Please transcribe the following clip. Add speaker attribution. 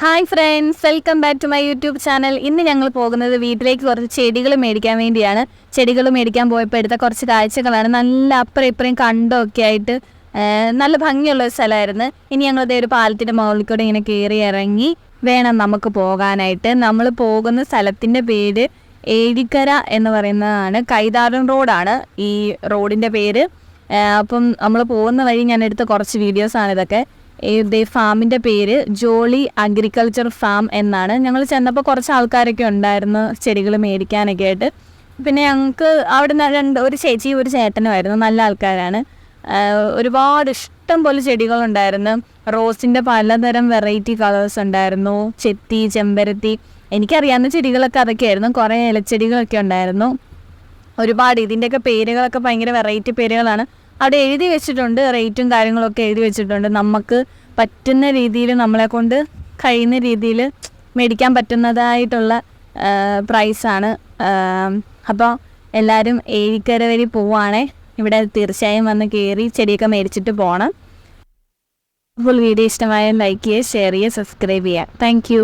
Speaker 1: Hi friends welcome back to my YouTube channel ഇന്ന് ഞങ്ങൾ പോകുന്നത് വീട്ടിലേക്ക് കുറച്ച് ചെടികൾ മേടിക്കാൻ വേണ്ടിയാണ്. ചെടികൾ മേടിക്കാൻ പോയപ്പോൾ എടുത്ത കുറച്ച് കാഴ്ചകളാണ്. നല്ല അപ്പുറം ഇപ്പുറം കണ്ടൊക്കെ ആയിട്ട് നല്ല ഭംഗിയുള്ള ഒരു സ്ഥലമായിരുന്നു. ഇനി ഞങ്ങളത് ഒരു പാലത്തിന്റെ മുകളിൽ കൂടെ ഇങ്ങനെ കയറി ഇറങ്ങി വേണം നമുക്ക് പോകാനായിട്ട്. നമ്മൾ പോകുന്ന സ്ഥലത്തിന്റെ പേര് ഏഴിക്കര എന്ന് പറയുന്നതാണ്. കൈതാരൻ റോഡാണ് ഈ റോഡിന്റെ പേര്. അപ്പം നമ്മൾ പോകുന്ന വഴി ഞാൻ എടുത്ത കുറച്ച് വീഡിയോസാണ് ഇതൊക്കെ ഈ ഫാമിന്റെ പേര് ജോളി അഗ്രികൾച്ചർ ഫാം എന്നാണ്. ഞങ്ങൾ ചെന്നപ്പോൾ കുറച്ച് ആൾക്കാരൊക്കെ ഉണ്ടായിരുന്നു ചെടികൾ മേടിക്കാനൊക്കെ ആയിട്ട്. പിന്നെ ഞങ്ങൾക്ക് അവിടെ രണ്ട് ഒരു ചേച്ചി ഒരു ചേട്ടനുമായിരുന്നു നല്ല ആൾക്കാരാണ്. ഒരുപാട് ഇഷ്ടം പോലെ ചെടികളുണ്ടായിരുന്നു റോസിന്റെ പലതരം വെറൈറ്റി കളേഴ്സ് ഉണ്ടായിരുന്നു. ചെത്തി ചെമ്പരത്തി എനിക്കറിയാവുന്ന ചെടികളൊക്കെ അതൊക്കെയായിരുന്നു. കുറേ ഇലച്ചെടികളൊക്കെ ഉണ്ടായിരുന്നു. ഒരുപാട് ഇതിന്റെയൊക്കെ പേരുകളൊക്കെ ഭയങ്കര വെറൈറ്റി പേരുകളാണ്. അവിടെ എഴുതി വെച്ചിട്ടുണ്ട് റേറ്റും കാര്യങ്ങളൊക്കെ എഴുതി വെച്ചിട്ടുണ്ട്. നമുക്ക് പറ്റുന്ന രീതിയിൽ നമ്മളെ കൊണ്ട് കഴിയുന്ന രീതിയിൽ മേടിക്കാൻ പറ്റുന്നതായിട്ടുള്ള പ്രൈസാണ് അപ്പോൾ എല്ലാവരും ഏഴിക്കര വരെ പോവുകയാണേ ഇവിടെ തീർച്ചയായും വന്ന് കയറി ചെടിയൊക്കെ മേടിച്ചിട്ട് പോകണം അപ്പോൾ വീഡിയോ ഇഷ്ടമായ ലൈക്ക് ചെയ്യുക ഷെയർ ചെയ്യുക സബ്സ്ക്രൈബ് ചെയ്യുക. താങ്ക്